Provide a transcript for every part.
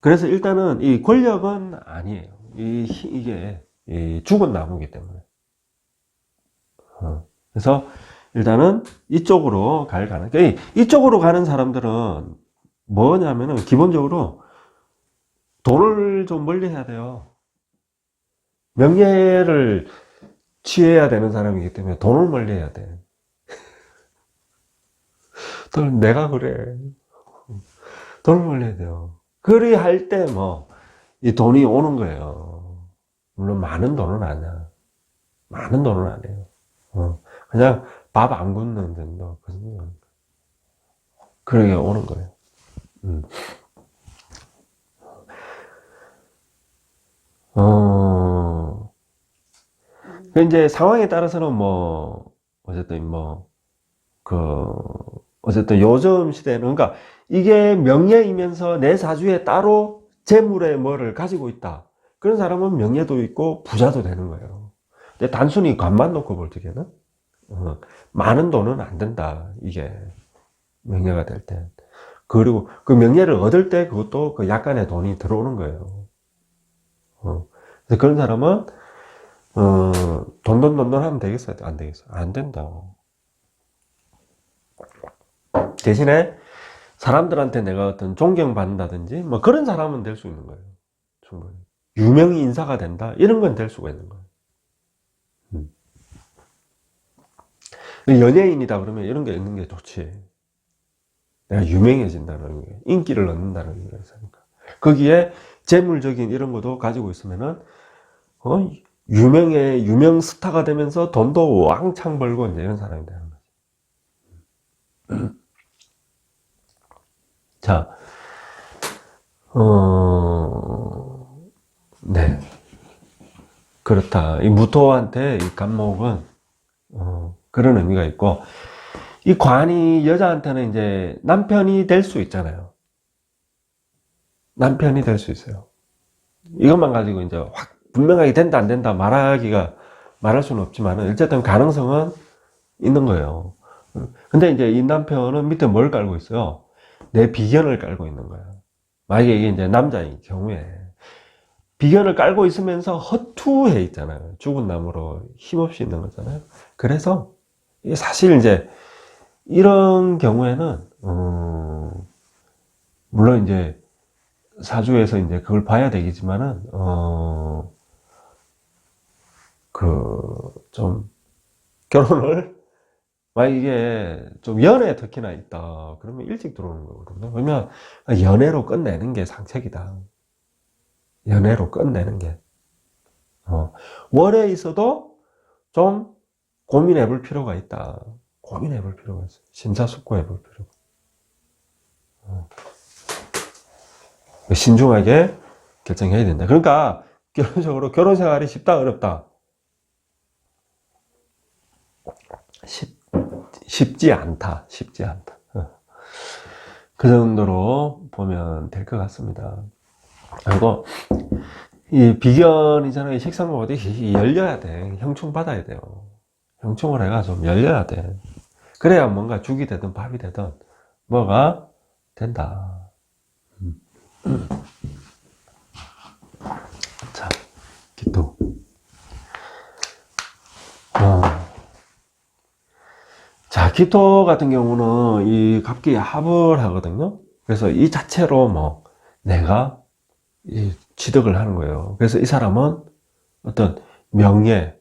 그래서 일단은 이 권력은 아니에요. 이, 히- 이게 이 죽은 나무기 때문에. 어, 그래서 일단은 이쪽으로 갈 가능. 그러니까 이- 이쪽으로 가는 사람들은 뭐냐면은 기본적으로 돈을 좀 멀리 해야 돼요. 명예를 취해야 되는 사람이기 때문에 돈을 멀리 해야 돼. 돈 내가 그래. 돈을 멀리 해야 돼요. 그리 할 때 뭐, 이 돈이 오는 거예요. 물론 많은 돈은 아니야. 많은 돈은 아니에요. 어, 그냥 밥 안 굶는 정도. 그 정도. 그러게 오는 거예요. 음. 어, 그 이제 상황에 따라서는 뭐, 어쨌든 뭐, 그, 어쨌든 요즘 시대는, 그러니까 이게 명예이면서 내 사주에 따로 재물의 뭐를 가지고 있다. 그런 사람은 명예도 있고 부자도 되는 거예요. 근데 단순히 관만 놓고 볼 적에는, 어, 많은 돈은 안 된다. 이게 명예가 될 때. 그리고 그 명예를 얻을 때 그것도 그 약간의 돈이 들어오는 거예요. 어. 그래서 그런 사람은, 어, 돈, 돈, 돈, 돈 하면 되겠어요? 안 되겠어요? 안 된다. 대신에 사람들한테 내가 어떤 존경받는다든지 뭐 그런 사람은 될 수 있는 거예요. 충분히. 유명 인사가 된다? 이런 건 될 수가 있는 거예요. 음. 연예인이다 그러면 이런 게 있는 게 좋지. 내가 유명해진다는 게, 인기를 얻는다는 게 있으니까. 거기에 재물적인 이런 것도 가지고 있으면은, 어, 유명해, 유명 스타가 되면서 돈도 왕창 벌고 이제 이런 사람이 되는 거지. 자, 어, 네. 그렇다. 이 무토한테 이 간목은, 어, 그런 의미가 있고, 이 관이 여자한테는 이제 남편이 될 수 있잖아요. 남편이 될 수 있어요. 이것만 가지고 이제 확 분명하게 된다 안 된다 말하기가 말할 수는 없지만 어쨌든 가능성은 있는 거예요. 근데 이제 이 남편은 밑에 뭘 깔고 있어요? 내 비견을 깔고 있는 거야. 만약에 이게 이제 남자인 경우에 비견을 깔고 있으면서 허투해 있잖아요. 죽은 나무로 힘없이 있는 거잖아요. 그래서 사실 이제 이런 경우에는 어, 물론 이제 사주에서 이제 그걸 봐야 되겠지만은 어, 그 좀 결혼을 만약 이게 좀 연애 특히나 있다 그러면 일찍 들어오는 거거든요. 그러면 연애로 끝내는 게 상책이다. 연애로 끝내는 게 어, 월에 있어도 좀 고민해 볼 필요가 있다. 고민해 볼 필요가 있어요. 심사숙고해 볼 필요가. 어. 신중하게 결정해야 된다. 그러니까 결론적으로 결혼 생활이 쉽다 어렵다. 쉽, 쉽지 않다. 쉽지 않다. 어. 그 정도로 보면 될 것 같습니다. 그리고 이 비견이잖아요. 식상과 어디 열려야 돼. 형충 받아야 돼요. 형충을 해가 좀 열려야 돼. 그래야 뭔가 죽이 되든 밥이 되든 뭐가 된다. 음. 자, 기토. 어. 자, 기토 같은 경우는 이 갑기 합을 하거든요. 그래서 이 자체로 뭐 내가 이 취득을 하는 거예요. 그래서 이 사람은 어떤 명예,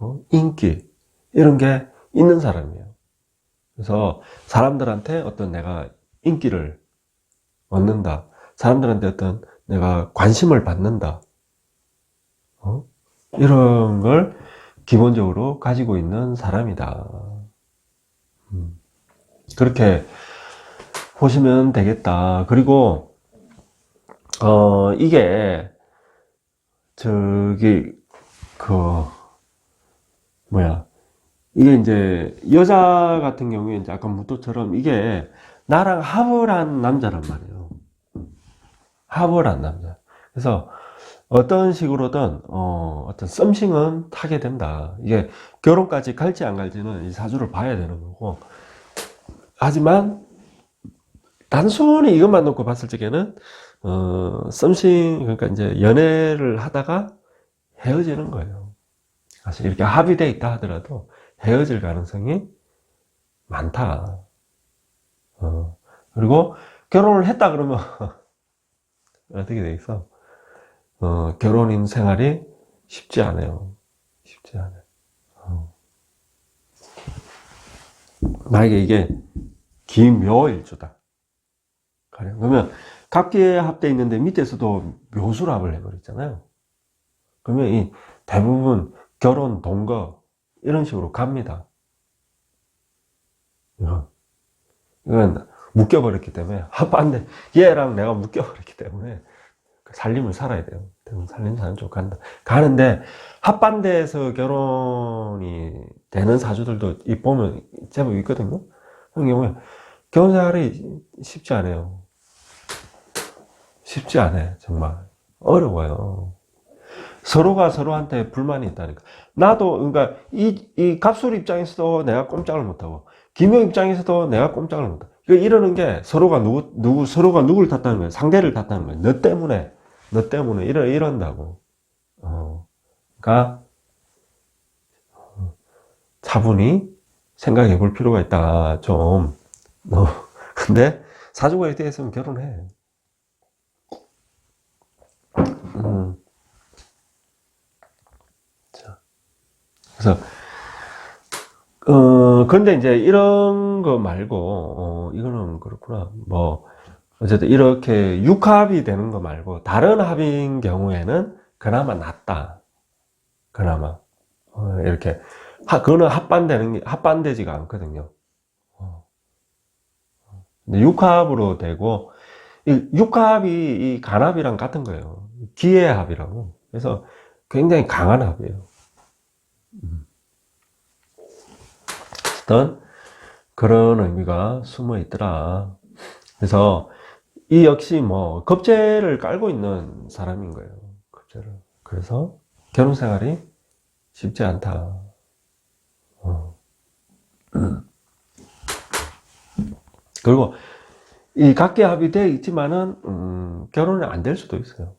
어, 인기 이런 게 있는 사람이에요. 그래서 사람들한테 어떤 내가 인기를 얻는다. 사람들한테 어떤 내가 관심을 받는다. 어? 이런 걸 기본적으로 가지고 있는 사람이다. 음. 그렇게 보시면 되겠다. 그리고 어 이게 저기 그 뭐야 이게 이제 여자 같은 경우에 이제 아까 무토처럼 이게 나랑 합을 한 남자란 말이에요. 합을 한 남자. 그래서 어떤 식으로든 어, 어떤 썸씽은 타게 된다. 이게 결혼까지 갈지 안 갈지는 이 사주를 봐야 되는 거고. 하지만 단순히 이것만 놓고 봤을 적에는, 어, 썸씽, 그러니까 이제 연애를 하다가 헤어지는 거예요. 사실 이렇게 합의되어 있다 하더라도 헤어질 가능성이 많다. 어, 그리고 결혼을 했다 그러면 어떻게 돼 있어? 어, 결혼인 생활이 쉽지 않아요. 쉽지 않아요. 어. 만약에 이게 기묘일주다. 가령 그러면 각기에 합돼 있는데 밑에서도 묘수랍을 해버렸잖아요. 그러면 이 대부분 결혼, 동거 이런 식으로 갑니다. 이건, 이건 묶여버렸기 때문에 합반대 얘랑 내가 묶여버렸기 때문에 살림을 살아야 돼요. 살림 사는 쪽 간다. 가는데 합반대에서 결혼이 되는 사주들도 이 보면 제법 있거든요. 그런 경우에 결혼 생활이 쉽지 않아요. 쉽지 않아요. 정말 어려워요. 서로가 서로한테 불만이 있다니까. 나도 그러니까 이, 이 갑술 입장에서도 내가 꼼짝을 못하고 김용 입장에서도 내가 꼼짝을 못하고 이거 이러는 게 서로가 누구 누구 서로가 누구를 탓하는 거예요. 상대를 탓하는 거예요. 너 때문에 너 때문에 이러 이런다고. 어. 그러니까 차분히 생각해 볼 필요가 있다. 좀. 어. 근데 사주가 했으면 결혼해. 음. 자. 그래서 어, 근데 이제 이런 거 말고, 어, 이거는 그렇구나. 뭐, 어쨌든 이렇게 육합이 되는 거 말고, 다른 합인 경우에는 그나마 낫다. 그나마. 어, 이렇게. 하, 그거는 합반되는 게, 합반되지가 않거든요. 어. 근데 육합으로 되고, 이 육합이 이 간합이랑 같은 거예요. 기해합이라고. 그래서 굉장히 강한 합이에요. 음. 어떤 그런 의미가 숨어 있더라. 그래서 이 역시 뭐 겁제를 깔고 있는 사람인 거예요. 겁제를. 그래서 결혼 생활이 쉽지 않다. 어. 그리고 이 각계 합의되어 있지만은 음, 결혼이 안될 수도 있어요.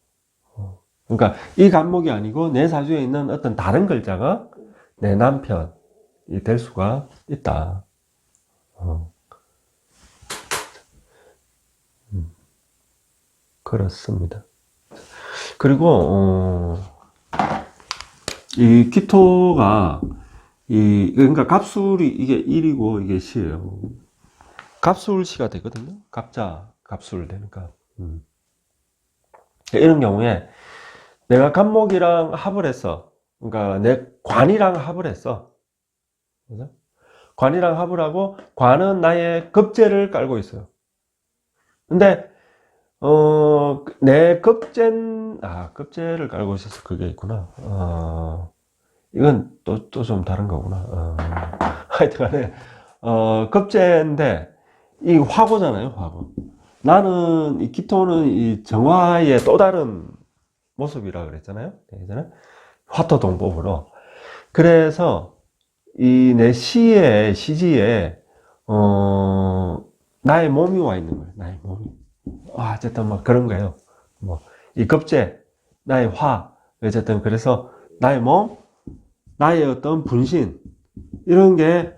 어. 그러니까 이 간목이 아니고 내 사주에 있는 어떤 다른 글자가 내 남편, 될 수가 있다. 어. 그렇습니다. 그리고 어, 이 기토가 이 그러니까 갑술이 이게 1이고 이게 시예요. 갑술시가 되거든요. 갑자 갑술 되니까. 음. 이런 경우에 내가 갑목이랑 합을 했어. 그러니까 내 관이랑 합을 했어. 그죠? 관이랑 합을 하고 관은 나의 급제를 깔고 있어요. 근데 어, 내 급제는 아 급제를 깔고 있어서 그게 있구나. 어, 이건 또 또 좀 다른 거구나. 어, 하여튼 간에 어, 급제인데 이 화고잖아요, 화고. 나는 이 기토는 이 정화의 또 다른 모습이라 그랬잖아요. 예전에 화토 동법으로. 그래서 이 내 시에 시지에 어 나의 몸이 와 있는 거예요. 나의 몸이. 아, 어쨌든 뭐 그런 거예요. 뭐이 급제, 나의 화, 어쨌든 그래서 나의 몸, 나의 어떤 분신 이런 게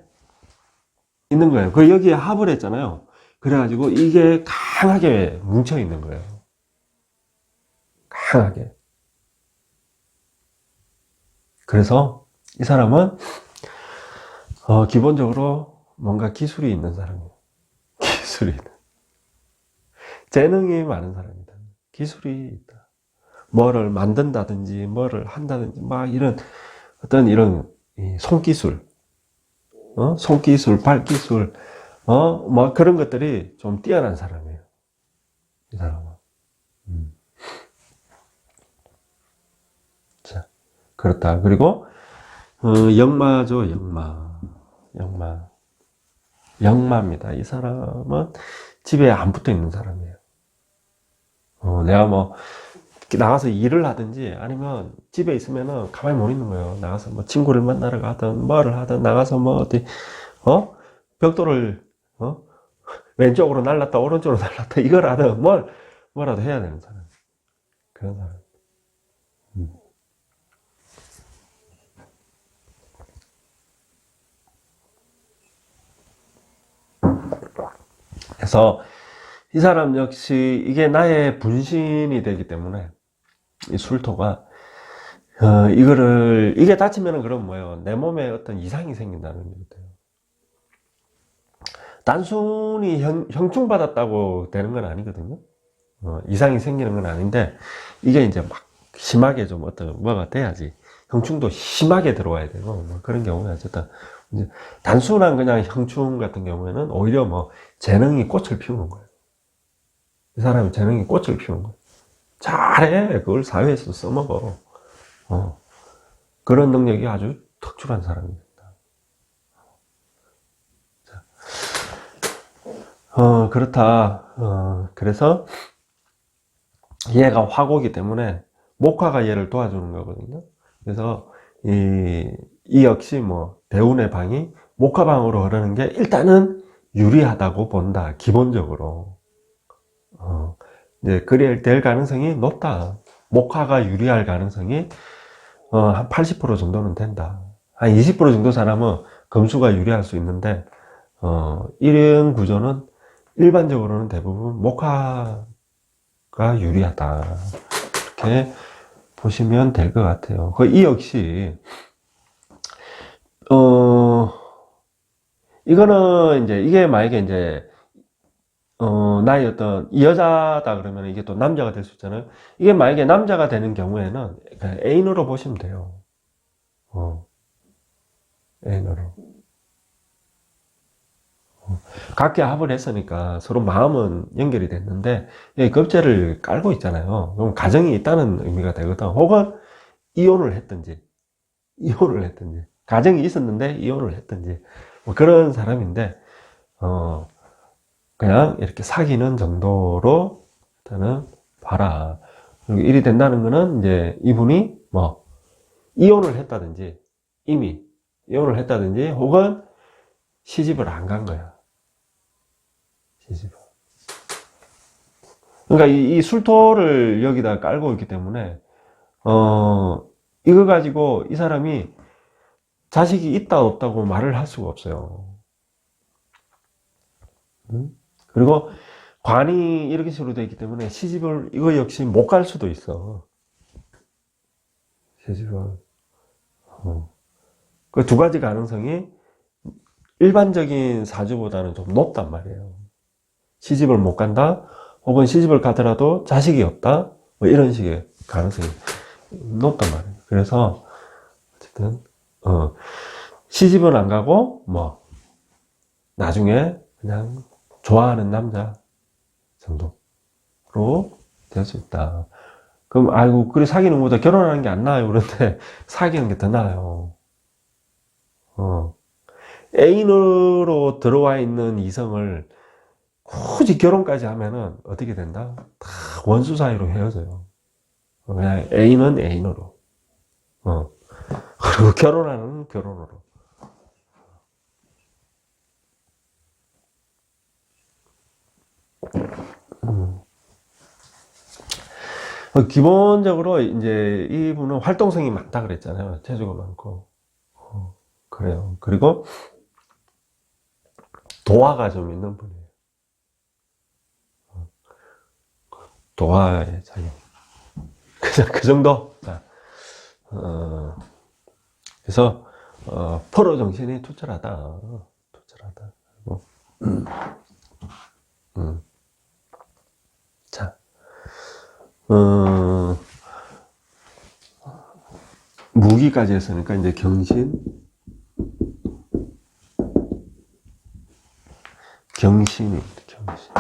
있는 거예요. 그 여기에 합을 했잖아요. 그래가지고 이게 강하게 뭉쳐 있는 거예요. 강하게. 그래서 이 사람은 어, 기본적으로 뭔가 기술이 있는 사람이에요. 기술이 있는. 재능이 많은 사람이다. 기술이 있다. 뭐를 만든다든지, 뭐를 한다든지, 막 이런, 어떤 이런 손기술, 어? 손기술, 발기술, 어? 뭐 그런 것들이 좀 뛰어난 사람이에요. 이 사람은. 음. 자, 그렇다. 그리고, 어, 역마죠, 역마. 역마. 역마입니다. 이 사람은 집에 안 붙어 있는 사람이에요. 어, 내가 뭐, 나가서 일을 하든지 아니면 집에 있으면은 가만히 못 있는 거예요. 나가서 뭐 친구를 만나러 가든 뭐를 하든 나가서 뭐 어디, 어? 벽돌을, 어? 왼쪽으로 날랐다, 오른쪽으로 날랐다, 이걸 하든 뭘, 뭐라도 해야 되는 사람. 그런 사람. 음. 그래서 이 사람 역시 이게 나의 분신이 되기 때문에 이 술토가 어, 이거를 이게 다치면은 그럼 뭐예요? 내 몸에 어떤 이상이 생긴다는 얘기예요. 단순히 형, 형충 받았다고 되는 건 아니거든요. 어, 이상이 생기는 건 아닌데 이게 이제 막 심하게 좀 어떤 뭐가 돼야지 형충도 심하게 들어와야 되고 뭐 그런 경우에 어쨌든 단순한 그냥 형충 같은 경우에는 오히려 뭐 재능이 꽃을 피우는 거예요. 이 사람이 재능이 꽃을 피우는 거예요. 잘해 그걸 사회에서 써먹어. 어. 그런 능력이 아주 특출한 사람입니다. 자. 어, 그렇다. 어, 그래서 얘가 화고기 때문에 목화가 얘를 도와주는 거거든요. 그래서 이, 이 역시 뭐 대운의 방이 목화방으로 흐르는 게 일단은 유리하다고 본다. 기본적으로. 어, 이제 그래 될 가능성이 높다. 목화가 유리할 가능성이 어, 한 80% 정도는 된다. 한 20% 정도 사람은 금수가 유리할 수 있는데, 어, 이런 구조는 일반적으로는 대부분 목화가 유리하다. 이렇게 보시면 될 것 같아요. 그 이 역시, 어, 이거는 이제, 이게 만약에 이제, 어, 나의 어떤, 이 여자다 그러면 이게 또 남자가 될 수 있잖아요. 이게 만약에 남자가 되는 경우에는 애인으로 보시면 돼요. 어, 애인으로. 어, 각기 합을 했으니까 서로 마음은 연결이 됐는데, 이 겁제를 깔고 있잖아요. 그럼 가정이 있다는 의미가 되거든. 혹은 이혼을 했든지, 이혼을 했든지, 가정이 있었는데 이혼을 했든지, 뭐 그런 사람인데, 어, 그냥 이렇게 사귀는 정도로 일단은 봐라. 그리고 일이 된다는 거는 이제 이분이 뭐 이혼을 했다든지 이미 이혼을 했다든지 혹은 시집을 안 간 거야. 시집을. 그러니까 이, 이 술토를 여기다 깔고 있기 때문에 어 이거 가지고 이 사람이 자식이 있다 없다고 말을 할 수가 없어요. 응? 그리고 관이 이렇게 식으로 되어 있기 때문에 시집을 이거 역시 못 갈 수도 있어. 시집을. 어. 그 두 가지 가능성이 일반적인 사주보다는 좀 높단 말이에요. 시집을 못 간다, 혹은 시집을 가더라도 자식이 없다, 뭐 이런 식의 가능성이 높단 말이에요. 그래서 어쨌든 어, 시집은 안 가고 뭐 나중에 그냥 좋아하는 남자 정도로 될 수 있다. 그럼, 아이고, 그래, 사귀는 것보다 결혼하는 게 안 나아요. 그런데, 사귀는 게 더 나아요. 어. 애인으로 들어와 있는 이성을 굳이 결혼까지 하면은 어떻게 된다? 다 원수 사이로 헤어져요. 그냥 애인은 애인으로. 어. 그리고 결혼하는 결혼으로. 음. 어, 기본적으로 이제 이분은 활동성이 많다 그랬잖아요. 재주가 많고. 어, 그래요. 그리고 도화가 좀 있는 분이에요. 어, 도화의 자격. 그냥 그 정도. 자, 어, 그래서 어, 포로 정신이 투철하다. 투철하다. 그리고 음, 음. 자, 어, 무기까지 했으니까 이제 경신, 경신입니다. 경신.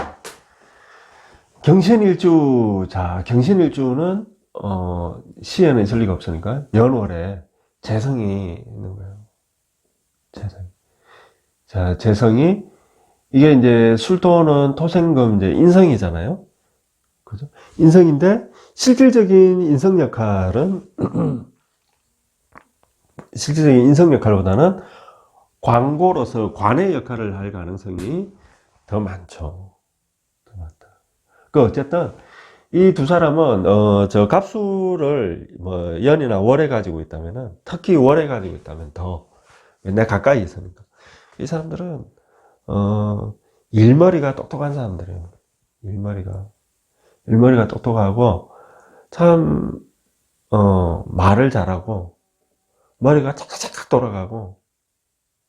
경신일주, 자, 경신일주는, 어, 시에는 있을 리가 없으니까, 연월에 재성이 있는 거예요. 재성. 자, 재성이, 이게 이제 술토는 토생금 이제 인성이잖아요. 그죠? 인성인데, 실질적인 인성 역할은, 실질적인 인성 역할보다는 광고로서 관의 역할을 할 가능성이 더 많죠. 더 많다. 그 어쨌든 이 두 사람은 어 저 갑수를 뭐 연이나 월에 가지고 있다면은 특히 월에 가지고 있다면 더내 가까이 있으니까 이 사람들은 어 일머리가 똑똑한 사람들이에요. 일머리가 일머리가 똑똑하고 참 어, 말을 잘하고 머리가 착착착 돌아가고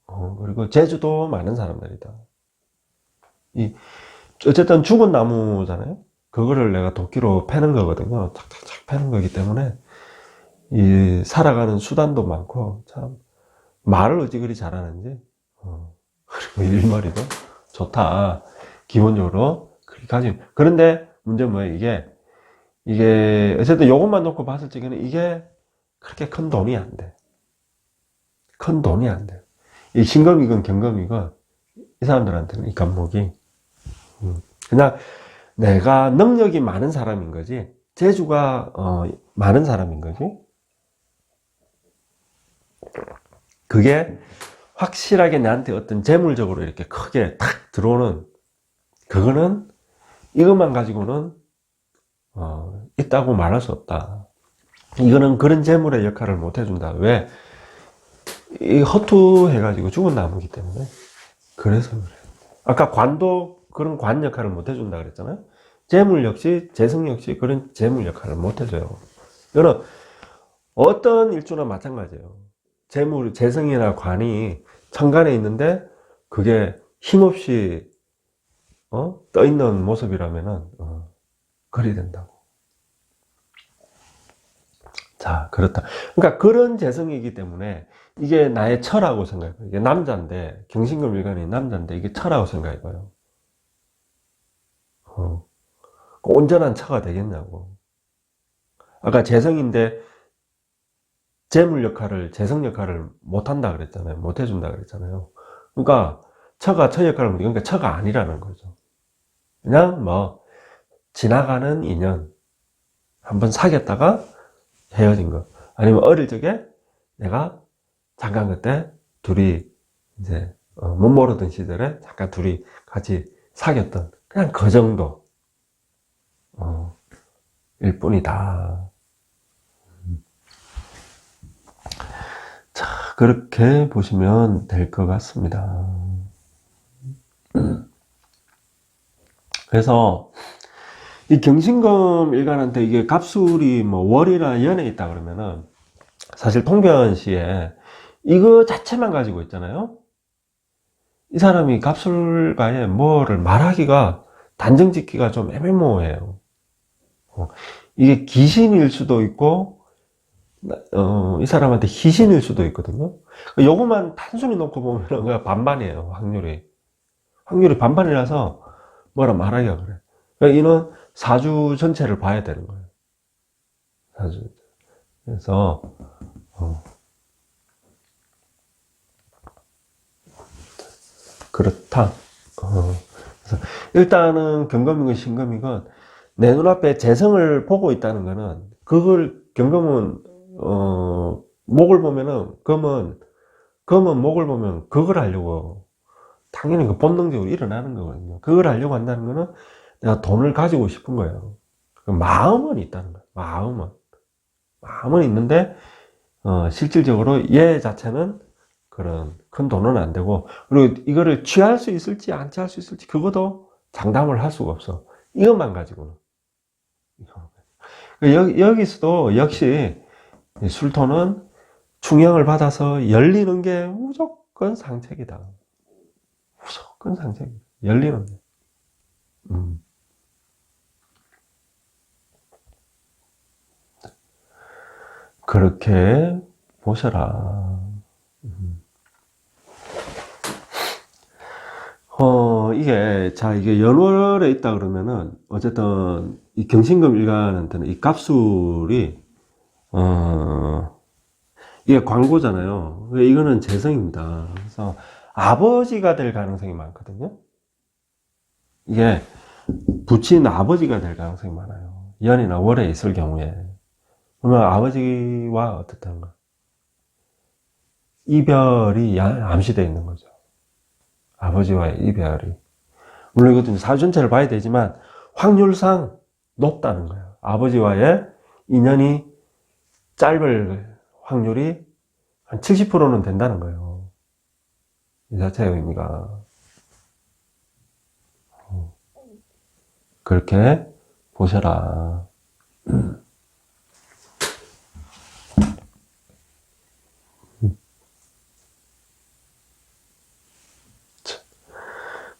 어, 그리고 재주도 많은 사람들이다. 이 어쨌든 죽은 나무잖아요. 그거를 내가 도끼로 패는 거거든요. 착착착 패는 거기 때문에 이 살아가는 수단도 많고 참 말을 어찌 그리 잘하는지 어, 그리고 일머리도 좋다. 기본적으로 그렇게 가지. 그런데 문제는 뭐예요? 이게 이게 어쨌든 요것만 놓고 봤을 적에는 이게 그렇게 큰 돈이 안 돼. 큰 돈이 안 돼. 이 신금이건 경금이건 이 사람들한테는 이 감목이 음, 그냥 내가 능력이 많은 사람인 거지 재주가 어, 많은 사람인 거지 그게 확실하게 나한테 어떤 재물적으로 이렇게 크게 탁 들어오는 그거는 이것만 가지고는 어, 있다고 말할 수 없다. 이거는 그런 재물의 역할을 못 해준다. 왜? 이 허투해가지고 죽은 나무기 때문에. 그래서 그래. 아까 관도 그런 관 역할을 못 해준다 그랬잖아요. 재물 역시, 재성 역시 그런 재물 역할을 못 해줘요. 이거는 어떤 일주나 마찬가지예요. 재물, 재성이나 관이 천간에 있는데 그게 힘없이 어? 떠 있는 모습이라면은 어, 그리 된다고. 자, 그렇다. 그러니까 그런 재성이기 때문에 이게 나의 철하고 생각해요. 이게 남자인데, 경신금 일간이 남자인데 이게 철하고 생각해봐요. 어, 그 온전한 처가 되겠냐고. 아까 재성인데 재물 역할을, 재성 역할을 못한다 그랬잖아요. 못해준다 그랬잖아요. 그러니까 처가 처 역할을 못, 그러니까 처가 아니라는 거죠. 그냥 뭐, 지나가는 인연. 한번 사귀었다가 헤어진 거. 아니면 어릴 적에 내가 잠깐 그때 둘이 이제 어, 못 모르던 시절에 잠깐 둘이 같이 사귀었던 그냥 그 정도. 어, 일 뿐이다. 자, 그렇게 보시면 될 것 같습니다. 그래서 이 경신금 일간한테 이게 갑술이 뭐 월이나 연에 있다 그러면은 사실 통변 시에 이거 자체만 가지고 있잖아요. 이 사람이 갑술가에 뭐를 말하기가 단정 짓기가 좀 애매모호해요. 어, 이게 귀신일 수도 있고 어, 이 사람한테 희신일 수도 있거든요. 요것만 단순히 놓고 보면 그냥 반반이에요, 확률이. 확률이 반반이라서 뭐라 말하기가 그래. 그러니까 이는 사주 전체를 봐야 되는 거예요. 사주. 그래서, 어. 그렇다. 어. 그래서 일단은 경금이건 신금이건 내 눈앞에 재성을 보고 있다는 거는 그걸 경금은 어, 목을 보면은 금은 금은 목을 보면 그걸 하려고 당연히 그 본능적으로 일어나는 거거든요. 그걸 하려고 한다는 거는 내가 돈을 가지고 싶은 거예요. 그 마음은 있다는 거예요. 마음은 마음은 있는데 어, 실질적으로 얘 자체는 그런 큰 돈은 안 되고 그리고 이거를 취할 수 있을지 안 취할 수 있을지 그것도 장담을 할 수가 없어. 이것만 가지고는. 여기, 여기서도 역시 술토는 충영을 받아서 열리는 게 무조건 상책이다. 무조건 상책이다. 열리는 게. 음. 그렇게 보셔라. 음. 어, 이게, 자, 이게 연월에 있다 그러면은, 어쨌든, 이 경신금 일간한테는 이 갑술이, 어, 이게 광고잖아요. 이거는 재성입니다. 그래서 아버지가 될 가능성이 많거든요. 이게 부친 아버지가 될 가능성이 많아요. 연이나 월에 있을 경우에. 그러면 아버지와 어떻다는가? 이별이 암시되어 있는 거죠. 아버지와의 이별이. 물론 이것도 이제 사주 전체를 봐야 되지만 확률상 높다는 거예요. 아버지와의 인연이 짧을 확률이 한 70%는 된다는 거예요. 이 자체의 의미가. 어. 그렇게 보셔라.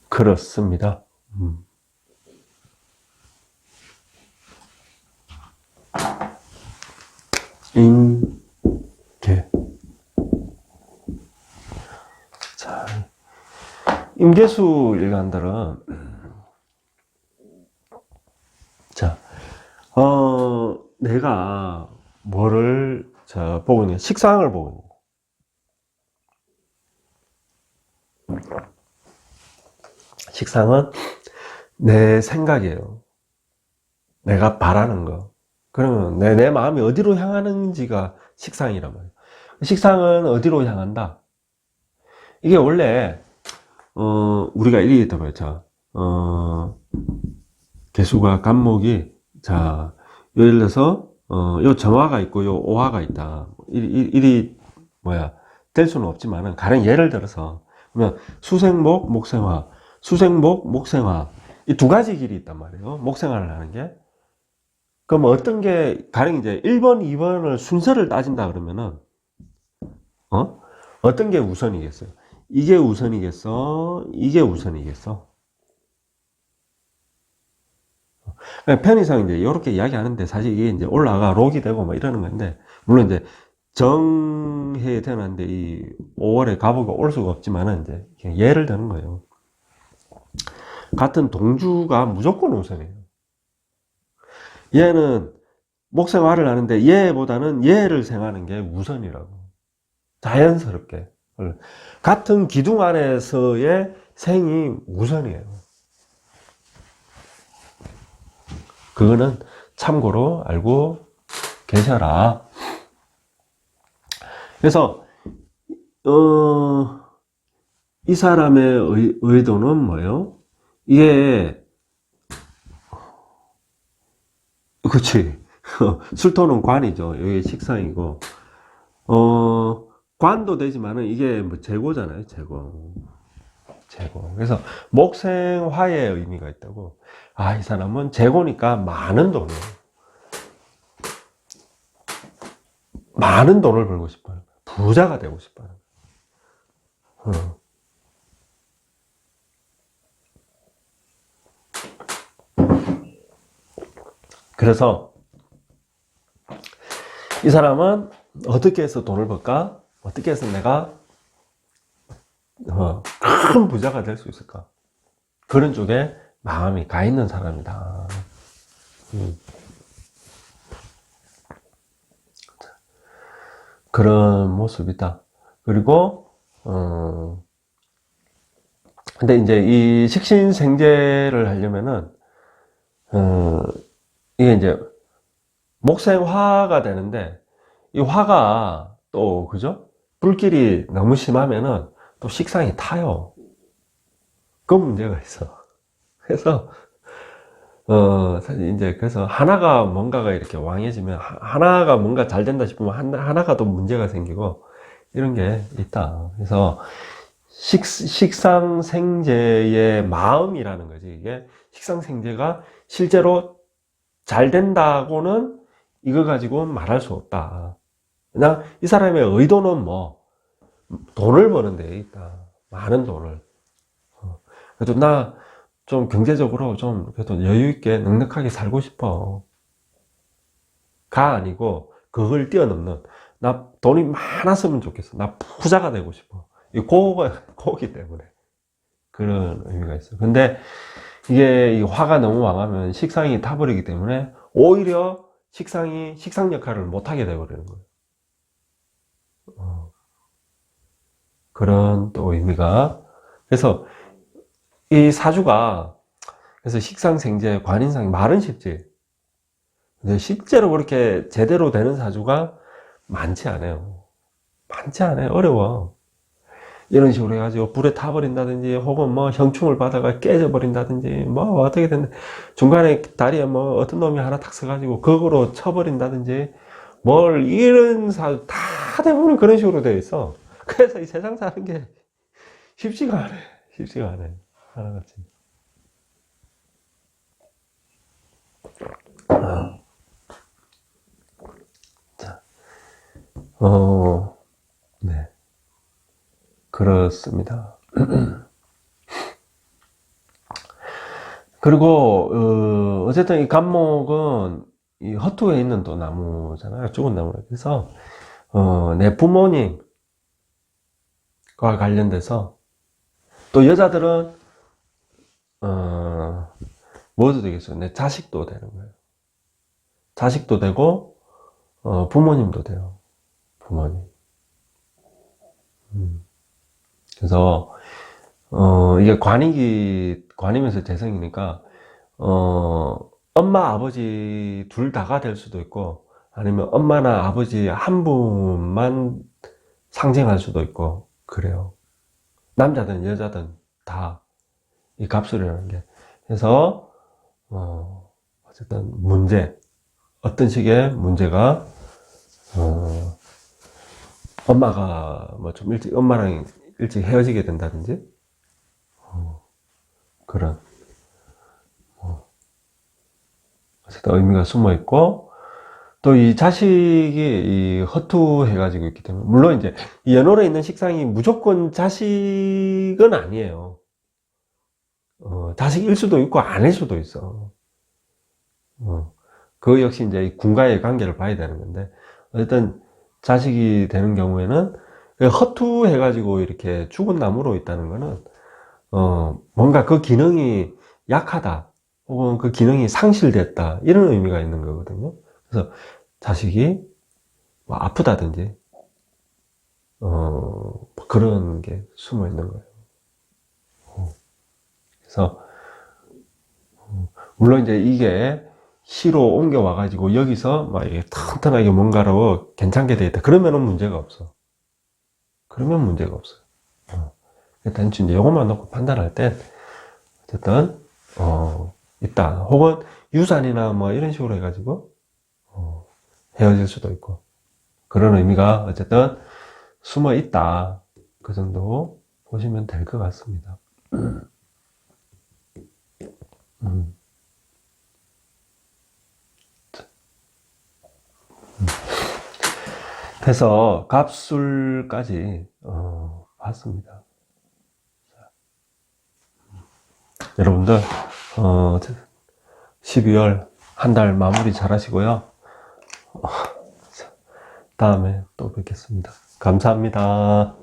그렇습니다. 음. 임계수 일간들은, 자, 어, 내가 뭐를, 자, 보고 있는, 식상을 보고 있는 거. 식상은 내 생각이에요. 내가 바라는 거. 그러면 내, 내 마음이 어디로 향하는지가 식상이란 말이에요. 식상은 어디로 향한다? 이게 원래, 어, 우리가 이리 있다고 했죠. 어, 개수가 간목이, 자, 예를 들어서, 어, 요 정화가 있고 요 오화가 있다. 이리, 이리, 이리 뭐야, 될 수는 없지만은, 가령 예를 들어서, 그러면 수생목, 목생화, 수생목, 목생화. 이 두 가지 길이 있단 말이에요. 목생화를 하는 게. 그럼 어떤 게, 가령 이제 1번, 2번을 순서를 따진다 그러면은, 어? 어떤 게 우선이겠어요? 이게 우선이겠어? 이게 우선이겠어? 그러니까 편의상 이제 이렇게 이야기하는데 사실 이게 이제 올라가 록이 되고 뭐 이러는 건데, 물론 이제 정해에 태어났는데 이 5월에 가보가 올 수가 없지만은 이제 예를 드는 거예요. 같은 동주가 무조건 우선이에요. 얘는 목생활을 하는데 얘보다는 얘를 생하는 게 우선이라고. 자연스럽게. 같은 기둥 안에서의 생이 우선이에요. 그거는 참고로 알고 계셔라. 그래서, 어, 이 사람의 의, 의도는 뭐예요? 이게 그치 술토는 관이죠 여기 식상이고 어 관도 되지만은 이게 뭐 재고잖아요 재고. 재고. 그래서 목생화의 의미가 있다고. 아 이 사람은 재고니까 많은 돈을 많은 돈을 벌고 싶어요. 부자가 되고 싶어요. 어. 그래서 이 사람은 어떻게 해서 돈을 벌까? 어떻게 해서 내가 어, 큰 부자가 될 수 있을까? 그런 쪽에 마음이 가 있는 사람이다. 음. 그런 모습이다. 그리고 어, 근데 이제 이 식신 생제를 하려면은 어, 이게 이제 목생화가 되는데 이 화가 또 그죠? 불길이 너무 심하면은 또 식상이 타요. 그 문제가 있어. 그래서 어 이제 그래서 하나가 뭔가가 이렇게 왕해지면 하나가 뭔가 잘 된다 싶으면 하나가 또 문제가 생기고 이런 게 있다. 그래서 식, 식상 생제의 마음이라는 거지. 이게 식상 생제가 실제로 잘 된다고는 이거 가지고는 말할 수 없다. 그냥 이 사람의 의도는 뭐 돈을 버는 데 있다. 많은 돈을. 어. 그래도 나 좀 경제적으로 좀 그래도 여유 있게 넉넉하게 살고 싶어. 가 아니고 그걸 뛰어넘는 나 돈이 많았으면 좋겠어. 나 부자가 되고 싶어. 이 고가 고기 때문에 그런 의미가 있어. 근데 이게 화가 너무 왕하면 식상이 타버리기 때문에 오히려 식상이 식상 역할을 못하게 되어버리는 거예요. 그런 또 의미가. 그래서 이 사주가 그래서 식상생제 관인상이 말은 쉽지 근데 실제로 그렇게 제대로 되는 사주가 많지 않아요. 많지 않아요. 어려워. 이런 식으로 해가지고 불에 타버린다든지 혹은 뭐 형충을 받아가 깨져버린다든지 뭐 어떻게 됐는데 중간에 다리에 뭐 어떤 놈이 하나 탁 서가지고 거꾸로 쳐버린다든지 뭘 이런 사, 다 대부분 그런 식으로 되어 있어. 그래서 이 세상 사는 게 쉽지가 않아. 쉽지가 않아. 하나같이. 아. 자, 어, 네. 그렇습니다. 그리고, 어, 어쨌든 이 감목은 이 허투에 있는 또 나무잖아요. 죽은 나무. 그래서, 어, 내 부모님 과 관련돼서 또 여자들은, 어, 뭐도 되겠어요. 내 자식도 되는 거예요. 자식도 되고, 어, 부모님도 돼요. 부모님. 음. 그래서, 어, 이게 관이기, 관이면서 재성이니까, 어, 엄마, 아버지 둘 다가 될 수도 있고, 아니면 엄마나 아버지 한 분만 상징할 수도 있고, 그래요. 남자든 여자든 다이 갑술이라는 게. 그래서, 어, 어쨌든 문제, 어떤 식의 문제가, 어, 엄마가 뭐 좀 일찍, 엄마랑 일찍 헤어지게 된다든지, 어, 그런, 어, 어쨌든 의미가 숨어 있고, 또 이 자식이 이 허투해가지고 있기 때문에, 물론 이제 이 연월에 있는 식상이 무조건 자식은 아니에요. 어, 자식일 수도 있고 아닐 수도 있어. 어, 그 역시 이제 이 군과의 관계를 봐야 되는 건데, 어쨌든 자식이 되는 경우에는 허투해가지고 이렇게 죽은 나무로 있다는 거는, 어, 뭔가 그 기능이 약하다, 혹은 그 기능이 상실됐다, 이런 의미가 있는 거거든요. 그래서 자식이 뭐 아프다든지, 어, 그런 게 숨어 있는 거예요. 어. 그래서, 어, 물론 이제 이게 시로 옮겨와 가지고 여기서 막 이게 튼튼하게 뭔가로 괜찮게 돼 있다. 그러면은 문제가 없어. 그러면 문제가 없어요. 어. 단지 이제 요것만 놓고 판단할 땐, 어쨌든, 어, 있다. 혹은 유산이나 뭐 이런 식으로 해가지고, 어, 헤어질 수도 있고. 그런 의미가 어쨌든 숨어 있다. 그 정도 보시면 될 것 같습니다. 음. 그래서 갑술까지 어, 봤습니다. 자, 여러분들 어, 12월 한 달 마무리 잘 하시고요. 어, 자, 다음에 또 뵙겠습니다. 감사합니다.